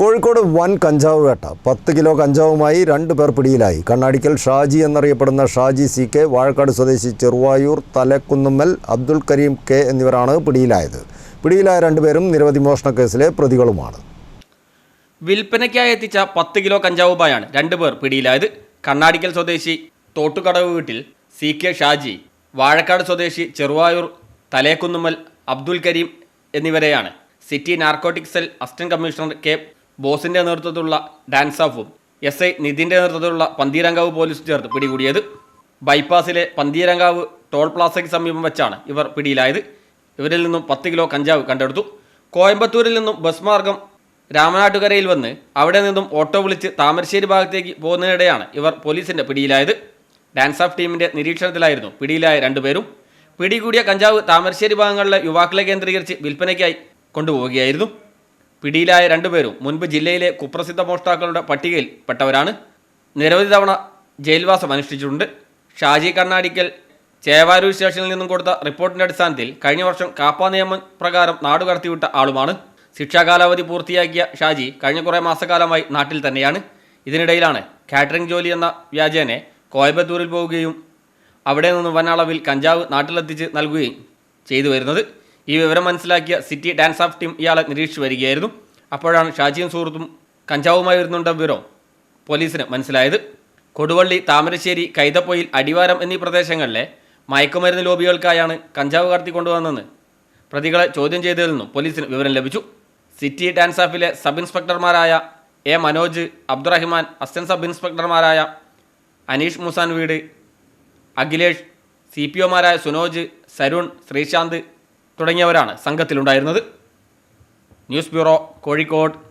കോഴിക്കോട് വൻ കഞ്ചാവ് വേട്ട. പത്ത് കിലോ കഞ്ചാവുമായി രണ്ട് പേർ പിടിയിലായി. കണ്ണാടിക്കൽ ഷാജി എന്നറിയപ്പെടുന്ന ഷാജി സി കെ വാഴക്കാട് സ്വദേശി ചെറുവായൂർ തലക്കുന്നുമ്മൽ അബ്ദുൽ കരീം കെ എന്നിവരാണ് പിടിയിലായത്. പിടിയിലായ രണ്ടുപേരും നിരവധി മോഷണ കേസിലെ പ്രതികളുമാണ്. വിൽപ്പനയ്ക്കായി എത്തിച്ച പത്ത് കിലോ കഞ്ചാവുമായാണ് രണ്ടുപേർ പിടിയിലായത്. കണ്ണാടിക്കൽ സ്വദേശി തോട്ടുകടവ് വീട്ടിൽ സി കെ ഷാജി വാഴക്കാട് സ്വദേശി ചെറുവായൂർ തലേക്കുന്നുമ്മൽ അബ്ദുൽ കരീം എന്നിവരെയാണ്. City narcotic cell assistant commissioner K ബോസിന്റെ നേതൃത്വത്തിലുള്ള ഡാൻസ് ഓഫും എസ് ഐ നിതിന്റെ നേതൃത്വത്തിലുള്ള പന്തീരങ്കാവ് പോലീസ് ചേർത്ത് പിടികൂടിയത്. ബൈപ്പാസിലെ പന്തീരങ്കാവ് ടോൾ പ്ലാസയ്ക്ക് സമീപം വെച്ചാണ് ഇവർ പിടിയിലായത്. ഇവരിൽ നിന്നും പത്ത് കിലോ കഞ്ചാവ് കണ്ടെടുത്തു. കോയമ്പത്തൂരിൽ നിന്നും ബസ് മാർഗം രാമനാട്ടുകരയിൽ വന്ന് അവിടെ നിന്നും ഓട്ടോ വിളിച്ച് താമരശ്ശേരി ഭാഗത്തേക്ക് പോകുന്നതിനിടെയാണ് ഇവർ പോലീസിന്റെ പിടിയിലായത്. ഡാൻസ് ഓഫ് ടീമിന്റെ നിരീക്ഷണത്തിലായിരുന്നു പിടിയിലായ രണ്ടുപേരും പിടികൂടിയ കഞ്ചാവ് താമരശ്ശേരി ഭാഗങ്ങളിലെ യുവാക്കളെ കേന്ദ്രീകരിച്ച് വിൽപ്പനയ്ക്കായി കൊണ്ടുപോവുകയായിരുന്നു. പിടിയിലായ രണ്ടുപേരും മുൻപ് ജില്ലയിലെ കുപ്രസിദ്ധ മോഷ്ടാക്കളുടെ പട്ടികയിൽ പെട്ടവരാണ് നിരവധി തവണ ജയിൽവാസം അനുഷ്ഠിച്ചിട്ടുണ്ട്. ഷാജി കർണാടിക്കൽ ചേവാരൂർ സ്റ്റേഷനിൽ നിന്നും കൊടുത്ത റിപ്പോർട്ടിന്റെ അടിസ്ഥാനത്തിൽ കഴിഞ്ഞ വർഷം കാപ്പാ നിയമം പ്രകാരം നാടുകടത്തിവിട്ട ആളുമാണ്. ശിക്ഷാകാലാവധി പൂർത്തിയാക്കിയ ഷാജി കഴിഞ്ഞ കുറേ മാസക്കാലമായി നാട്ടിൽ തന്നെയാണ്. ഇതിനിടയിലാണ് കാറ്ററിംഗ് ജോലി എന്ന വ്യാജേനെ കോയമ്പത്തൂരിൽ പോവുകയും അവിടെ നിന്നും വൻ അളവിൽ കഞ്ചാവ് നാട്ടിലെത്തിച്ച് നൽകുകയും ചെയ്തു വരുന്നത്. ഈ വിവരം മനസ്സിലാക്കിയ സിറ്റി ഡാൻസ് ഓഫ് ടീം ഇയാളെ നിരീക്ഷിച്ചു വരികയായിരുന്നു. അപ്പോഴാണ് ഷാജിയും സുഹൃത്തും കഞ്ചാവുമായി വരുന്നുണ്ട വിവരം പോലീസിന് മനസ്സിലായത് കൊടുവള്ളി താമരശ്ശേരി കൈതപ്പൊയിൽ അടിവാരം എന്നീ പ്രദേശങ്ങളിലെ മയക്കുമരുന്ന് ലോബികൾക്കായാണ് കഞ്ചാവ് കടത്തിക്കൊണ്ടുവന്നെന്ന് പ്രതികളെ ചോദ്യം ചെയ്തതിൽ നിന്നും പോലീസിന് വിവരം ലഭിച്ചു. സിറ്റി ഡാൻസ് ഓഫിലെ sub ഇൻസ്പെക്ടർമാരായ A Manoj Abdurahiman assistant sub ഇൻസ്പെക്ടർമാരായ Aneesh Musan വീട് അഖിലേഷ് സി പി ഒമാരായ സുനോജ് സരുൺ ശ്രീശാന്ത് തുടങ്ങിയവരാണ് സംഘത്തിലുണ്ടായിരുന്നത്. News bureau Kozhikode.